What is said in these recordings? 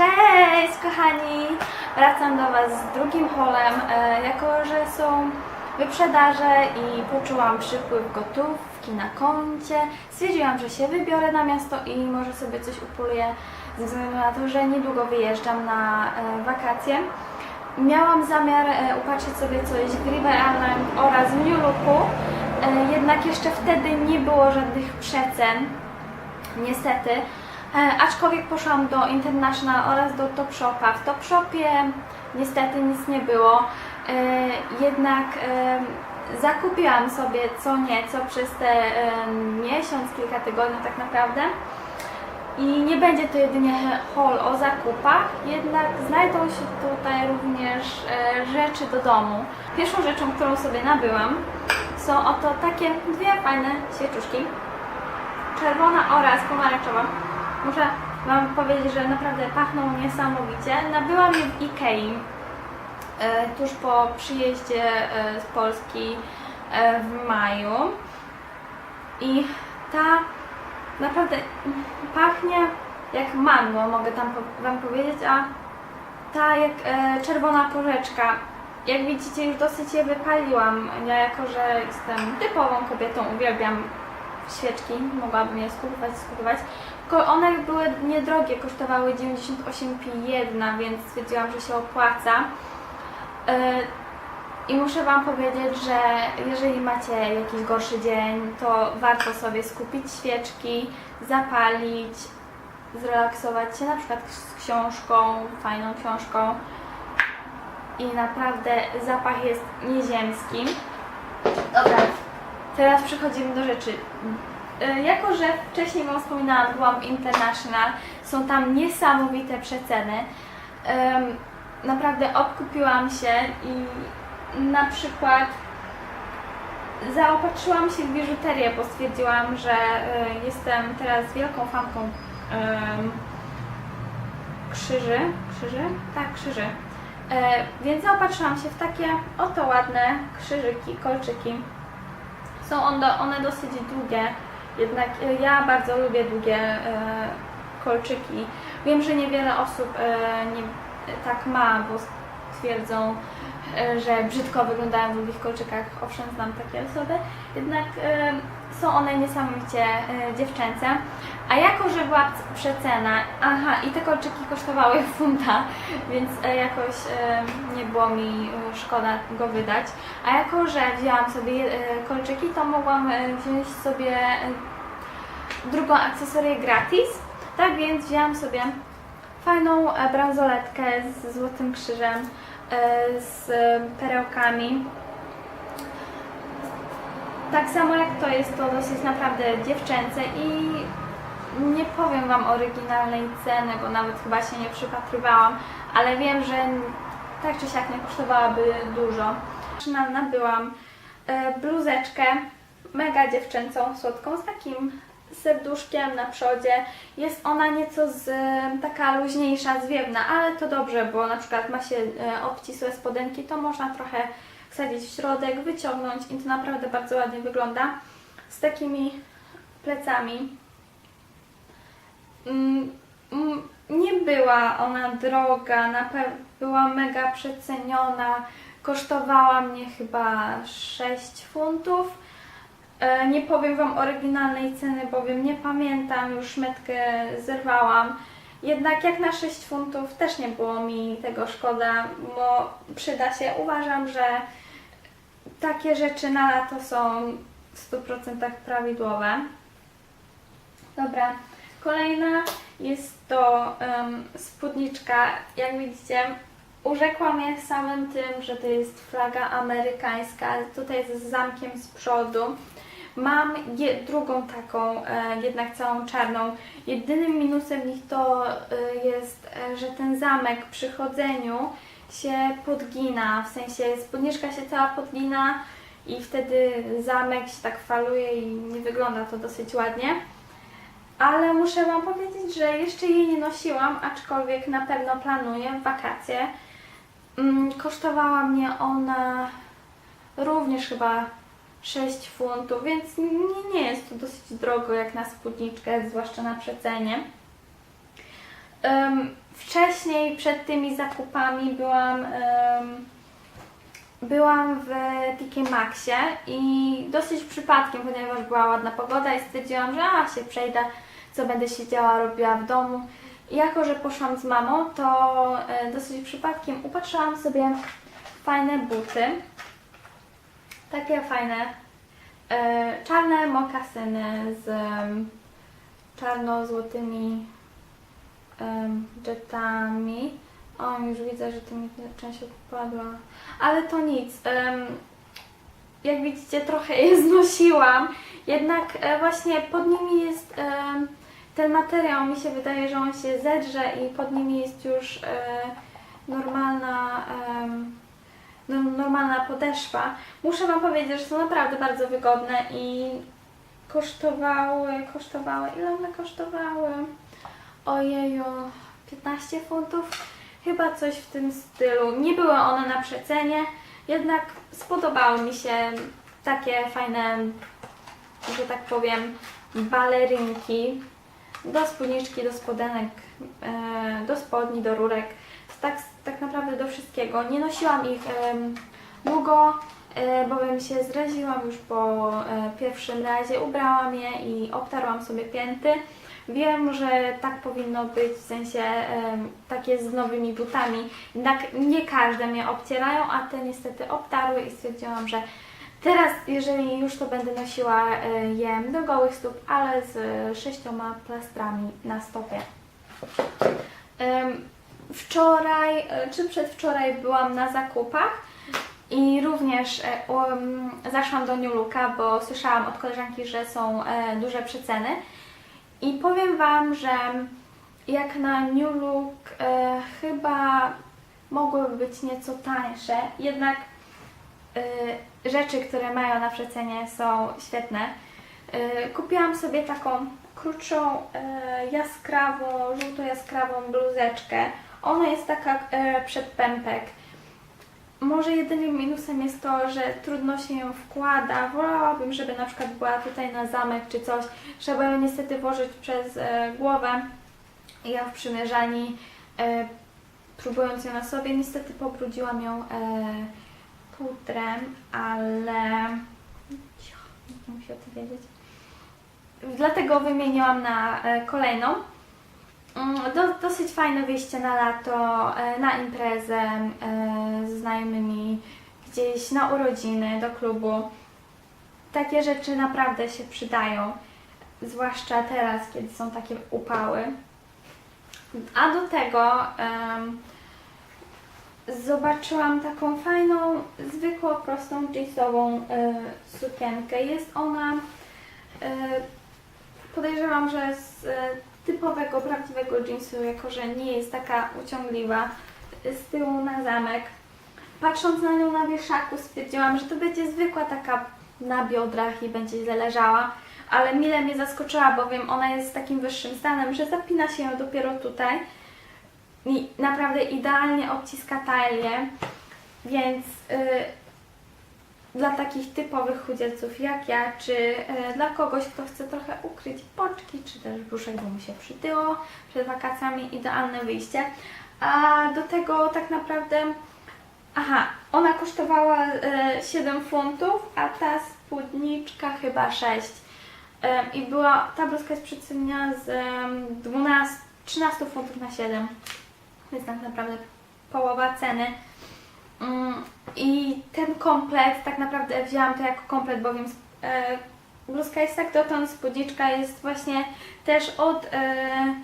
Cześć kochani! Wracam do Was z drugim haulem. E, jako, że są wyprzedaże i poczułam przypływ gotówki na koncie, stwierdziłam, że się wybiorę na miasto i może sobie coś upoluję ze względu na to, że niedługo wyjeżdżam na e, wakacje. Miałam zamiar e, upatrzyć sobie coś w River Island oraz w New Looku, jednak jeszcze wtedy nie było żadnych przecen, niestety. E, aczkolwiek poszłam do International oraz do Topshopa. W Topshopie niestety nic nie było, e, jednak e, zakupiłam sobie co nieco przez te miesiąc, kilka tygodni tak naprawdę. I nie będzie to jedynie haul o zakupach, jednak znajdą się tutaj również rzeczy do domu. Pierwszą rzeczą, którą sobie nabyłam, są oto takie dwie fajne świeczuszki. Czerwona oraz pomarańczowa. Muszę Wam powiedzieć, że naprawdę pachną niesamowicie. Nabyłam je w Ikei e, tuż po przyjeździe e, z Polski e, w maju. I ta naprawdę pachnie jak mango, mogę tam Wam powiedzieć, a ta jak czerwona porzeczka. Jak widzicie, już dosyć je wypaliłam. Ja jako, że jestem typową kobietą, uwielbiam świeczki, mogłabym je skupować, skupować. Tylko one były niedrogie, kosztowały 98,1, jedna, więc stwierdziłam, że się opłaca. E, I muszę Wam powiedzieć, że jeżeli macie jakiś gorszy dzień, to warto sobie skupić świeczki, zapalić, zrelaksować się na przykład z książką, fajną książką. I naprawdę zapach jest nieziemski. Dobra, teraz przechodzimy do rzeczy. E, Jako, że wcześniej Wam wspominałam, byłam International, są tam niesamowite przeceny. Naprawdę obkupiłam się i na przykład zaopatrzyłam się w biżuterię, bo stwierdziłam, że e, jestem teraz wielką fanką krzyży. Krzyży? Tak, krzyży. E, więc zaopatrzyłam się w takie oto ładne krzyżyki, kolczyki. Są one, dosyć długie, jednak e, ja bardzo lubię długie e, kolczyki. Wiem, że niewiele osób e, nie, tak ma, bo twierdzą, że brzydko wyglądają w długich kolczykach. Owszem, znam takie osoby, jednak e, są one niesamowicie e, dziewczęce. A jako, że była przecena, aha, i te kolczyki kosztowały funta, więc e, jakoś e, nie było mi e, szkoda go wydać. A jako, że wzięłam sobie e, kolczyki, to mogłam e, wziąć sobie e, drugą akcesorię gratis. Tak więc wzięłam sobie fajną e, bransoletkę z złotym krzyżem, e, z e, perełkami. Tak samo jak to jest to dosyć naprawdę dziewczęce i nie powiem Wam oryginalnej ceny, bo nawet chyba się nie przypatrywałam, ale wiem, że tak czy siak nie kosztowałaby dużo. Na- Nabyłam e, bluzeczkę mega dziewczęcą, słodką, z takim serduszkiem na przodzie. Jest ona nieco z, taka luźniejsza, zwiewna, ale to dobrze, bo na przykład ma się e, obcisłe spodenki, to można trochę wsadzić w środek, wyciągnąć i to naprawdę bardzo ładnie wygląda. Z takimi plecami. Mm, mm, Nie była ona droga, na była mega przeceniona. Kosztowała mnie chyba 6 funtów. E, Nie powiem Wam oryginalnej ceny, bowiem nie pamiętam, już metkę zerwałam. Jednak jak na 6 funtów też nie było mi tego szkoda, bo przyda się. Uważam, że takie rzeczy na lato są w 100% prawidłowe. Dobra, kolejna jest to em, spódniczka. Jak widzicie, urzekłam je samym tym, że to jest flaga amerykańska. Tutaj z zamkiem z przodu. Mam drugą taką, e, jednak całą czarną. Jedynym minusem ich to e, jest, e, że ten zamek przy chodzeniu się podgina, w sensie spódniczka się cała podgina i wtedy zamek się tak faluje i nie wygląda to dosyć ładnie. Ale muszę Wam powiedzieć, że jeszcze jej nie nosiłam, aczkolwiek na pewno planuję wakacje. Mm, Kosztowała mnie ona również chyba 6 funtów, więc nie, nie jest to dosyć drogo jak na spódniczkę, zwłaszcza na przecenie. Em, wcześniej, przed tymi zakupami byłam, em, byłam w TK Maxie i dosyć przypadkiem, ponieważ była ładna pogoda i stwierdziłam, że a, się przejdę, co będę siedziała, robiła w domu. I jako, że poszłam z mamą, to e, dosyć przypadkiem upatrzyłam sobie fajne buty. Takie fajne, e, czarne mokasyny z czarno-złotymi jetami. O, już widzę, że tu mi część odpadła. Ale to nic. jak widzicie, trochę je znosiłam. Jednak e, właśnie pod nimi jest ten materiał, mi się wydaje, że on się zedrze i pod nimi jest już e, normalna, no, normalna podeszwa. Muszę Wam powiedzieć, że są naprawdę bardzo wygodne i kosztowały, kosztowały, ile one kosztowały? Ojeju, 15 funtów? Chyba coś w tym stylu. Nie były one na przecenie, jednak spodobały mi się takie fajne, że tak powiem, balerynki do spódniczki, do spodenek, e, do spodni, do rurek. Tak, tak naprawdę do wszystkiego. Nie nosiłam ich długo, e, bowiem się zraziłam już po e, pierwszym razie. Ubrałam je i obtarłam sobie pięty. Wiem, że tak powinno być, w sensie tak jest z nowymi butami. Jednak nie każde mnie obcierają, a te niestety obtarły i stwierdziłam, że teraz, jeżeli już to będę nosiła e, je do gołych stóp, ale z sześcioma plastrami na stopie. Wczoraj, e, czy przedwczoraj byłam na zakupach i również e, um, zaszłam do New Looka, bo słyszałam od koleżanki, że są e, duże przeceny. I powiem Wam, że jak na New Look e, chyba mogłyby być nieco tańsze, jednak e, rzeczy, które mają na przecenie są świetne. E, kupiłam sobie taką krótszą, e, jaskrawo, żółto-jaskrawą bluzeczkę. Ona jest taka e, przed pępek. Może jedynym minusem jest to, że trudno się ją wkłada. Wolałabym, żeby na przykład była tutaj na zamek czy coś. Trzeba ją niestety włożyć przez e, głowę. Ja w przymierzani, e, próbując ją na sobie, niestety pobrudziłam ją e, pudrem, ale... Musi o tym wiedzieć. Dlatego wymieniłam na e, kolejną. Mm, Do, dosyć fajne wyjście na lato, e, na imprezę e, ze znajomymi, gdzieś na urodziny, do klubu. Takie rzeczy naprawdę się przydają, zwłaszcza teraz, kiedy są takie upały. A do tego em, zobaczyłam taką fajną, zwykłą, prostą jeansową e, sukienkę. Jest ona, e, podejrzewam, że z e, typowego, prawdziwego jeansu, jako że nie jest taka uciągliwa z tyłu na zamek. Patrząc na nią na wieszaku stwierdziłam, że to będzie zwykła taka na biodrach i będzie źle leżała, ale mile mnie zaskoczyła, bowiem ona jest z takim wyższym stanem, że zapina się ją dopiero tutaj i naprawdę idealnie obciska talię, więc y, dla takich typowych chudzielców jak ja, czy e, dla kogoś, kto chce trochę ukryć boczki, czy też brzuszek, bo mu się przytyło przed wakacjami, idealne wyjście. A do tego tak naprawdę, aha, ona kosztowała e, 7 funtów, a ta spódniczka chyba 6. E, I była, ta bluzka jest przeceniona z em, 12, 13 funtów na 7, więc tak naprawdę połowa ceny. Mm, I ten komplet, tak naprawdę wzięłam to jako komplet, bowiem e, bluzka jest tak dotąd, spódniczka jest właśnie też od e,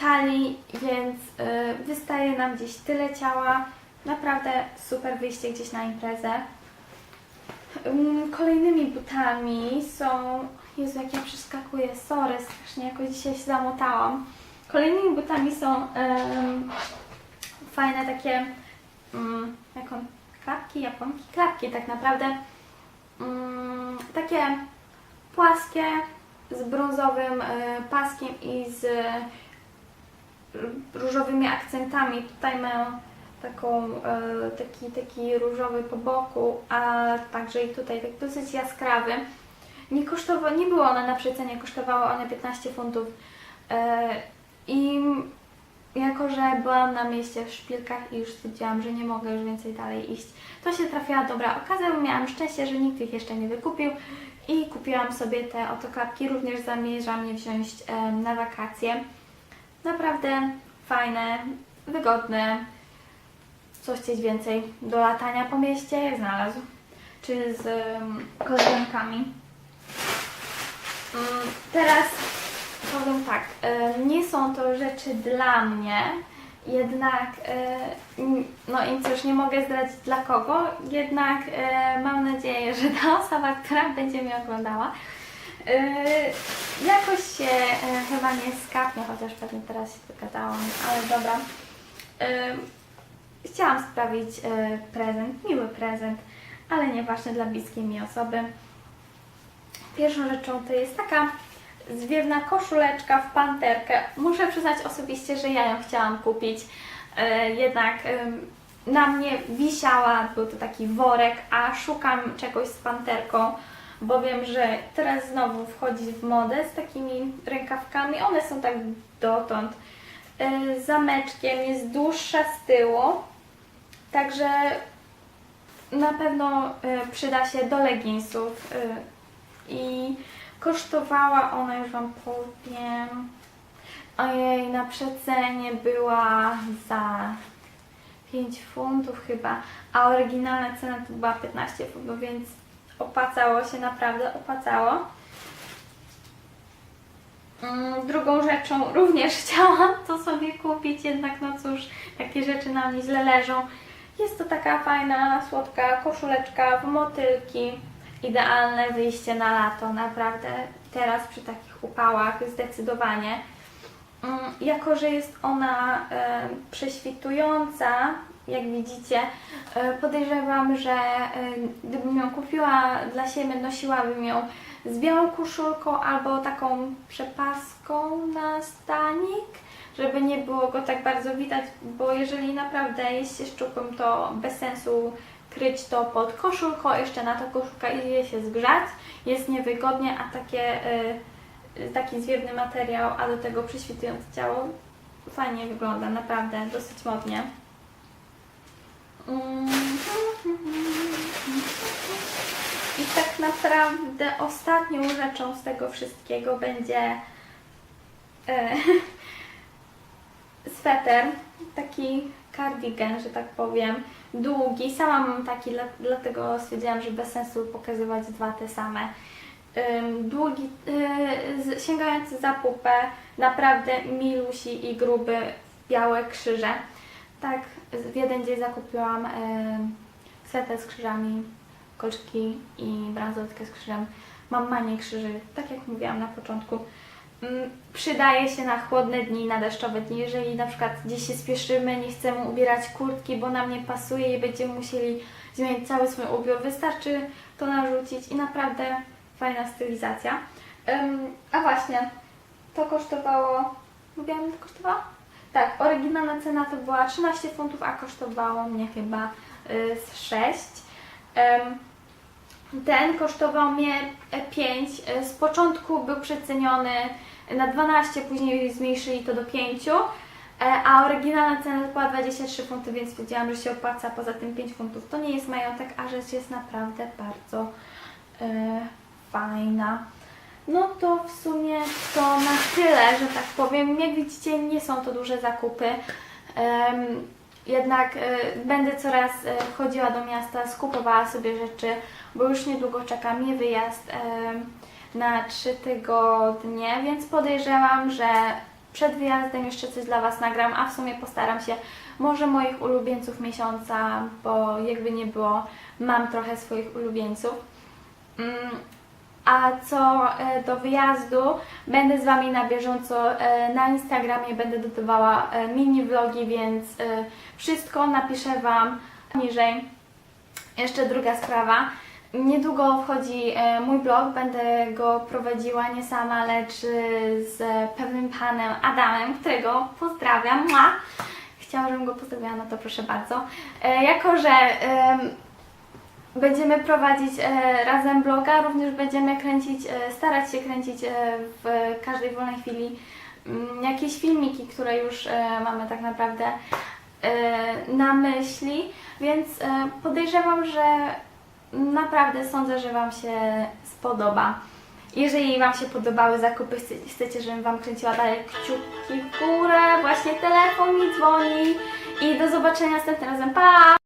talii, więc e, wystaje nam gdzieś tyle ciała. Naprawdę super wyjście gdzieś na imprezę. Mm, Kolejnymi butami są... Jezu, jak ja przeskakuję, sorry, strasznie jakoś dzisiaj się zamotałam. Kolejnymi butami są em, fajne takie mm, jaką, klapki, japonki, klapki tak naprawdę. Mm, takie płaskie z brązowym e, paskiem i z e, różowymi akcentami. Tutaj mają taką, e, taki, taki różowy po boku, a także i tutaj tak dosyć jaskrawy. Nie, kosztowa, nie były one na przecenie, kosztowały one 15 funtów. E, I jako że byłam na mieście w szpilkach i już stwierdziłam, że nie mogę już więcej dalej iść, to się trafiła dobra okazja, bo miałam szczęście, że nikt ich jeszcze nie wykupił i kupiłam sobie te oto klapki, również zamierzam je wziąć na wakacje. Naprawdę fajne, wygodne, co chcieć więcej do latania po mieście, jak znalazł, czy z koleżankami. Mm, Teraz powiem tak, e, nie są to rzeczy dla mnie, jednak e, no i cóż, nie mogę zdradzić dla kogo, jednak e, mam nadzieję, że ta osoba, która będzie mnie oglądała, jakoś się chyba nie skapnie, chociaż pewnie teraz się wygadałam, ale dobra. Chciałam sprawić prezent, miły prezent, ale nie właśnie dla bliskiej mi osoby. Pierwszą rzeczą to jest taka zwiewna koszuleczka w panterkę. Muszę przyznać osobiście, że ja ją chciałam kupić, e, jednak na mnie wisiała, był to taki worek, a szukam czegoś z panterką, bo wiem, że teraz znowu wchodzi w modę z takimi rękawkami. One są tak dotąd. E, Zameczkiem jest dłuższa z tyłu, także na pewno e, przyda się do leginsów e, i kosztowała ona, już Wam powiem, ojej, na przecenie była za 5 funtów chyba, a oryginalna cena to była 15 funtów, więc opłacało się, naprawdę opłacało. Mm, Drugą rzeczą również chciałam to sobie kupić, jednak no cóż, takie rzeczy na mnie źle leżą. Jest to taka fajna, słodka koszuleczka w motylki. Idealne wyjście na lato, naprawdę teraz przy takich upałach zdecydowanie. Mm, Jako, że jest ona e, prześwitująca, jak widzicie, e, podejrzewam, że e, gdybym ją kupiła dla siebie, nosiłabym ją z białą koszulką albo taką przepaską na stanik, żeby nie było go tak bardzo widać, bo jeżeli naprawdę jest się szczupłym, to bez sensu kryć to pod koszulką, jeszcze na to koszulka idzie się zgrzać, jest niewygodnie, a takie, y, taki zwiewny materiał, a do tego prześwitujące ciało fajnie wygląda, naprawdę dosyć modnie. Mm. I tak naprawdę ostatnią rzeczą z tego wszystkiego będzie e, sweter, taki cardigan, że tak powiem, długi. Sama mam taki, dla- dlatego stwierdziłam, że bez sensu pokazywać dwa te same. Długi, y, sięgający za pupę, naprawdę milusi i gruby, białe krzyże. Tak, w jeden dzień zakupiłam ym, setę z krzyżami, kolczyki i bransoletkę z krzyżem. Mam manię krzyży, tak jak mówiłam na początku. Mm, Przydaje się na chłodne dni, na deszczowe dni. Jeżeli na przykład gdzieś się spieszymy, nie chcemy ubierać kurtki, bo nam nie pasuje i będziemy musieli zmienić cały swój ubiór, wystarczy to narzucić i naprawdę fajna stylizacja. Ym, a właśnie, to kosztowało. Mówiłam, to kosztowało? Tak, oryginalna cena to była 13 funtów, a kosztowało mnie chyba y, z 6. Ym, ten kosztował mnie 5. Z początku był przeceniony na 12, później zmniejszyli to do 5, e, a oryginalna cena była 23 funty, więc stwierdziłam, że się opłaca. Poza tym 5 funtów to nie jest majątek, a rzecz jest naprawdę bardzo e, fajna. No to w sumie to na tyle, że tak powiem. Jak widzicie, nie są to duże zakupy. Em, jednak e, będę coraz e, chodziła do miasta, skupowała sobie rzeczy, bo już niedługo czeka mnie wyjazd em, na 3 tygodnie, więc podejrzewam, że przed wyjazdem jeszcze coś dla Was nagram, a w sumie postaram się może moich ulubieńców miesiąca, bo jakby nie było, mam trochę swoich ulubieńców. Mm, A co e, do wyjazdu, będę z Wami na bieżąco e, na Instagramie, będę dodawała e, mini vlogi, więc wszystko napiszę Wam niżej. Jeszcze druga sprawa. Niedługo wchodzi e, mój blog, będę go prowadziła nie sama, lecz e, z pewnym panem Adamem, którego pozdrawiam. Mua! Chciałam, żebym go pozdrowiła, no to proszę bardzo. E, Jako, że em, Będziemy prowadzić razem bloga, również będziemy kręcić, starać się kręcić w każdej wolnej chwili mm, jakieś filmiki, które już mamy tak naprawdę na myśli, więc podejrzewam, że naprawdę sądzę, że Wam się spodoba. Jeżeli Wam się podobały zakupy, chce- chcecie, żebym Wam kręciła dalej kciuki w górę, właśnie telefon mi dzwoni i do zobaczenia następnym razem. Pa!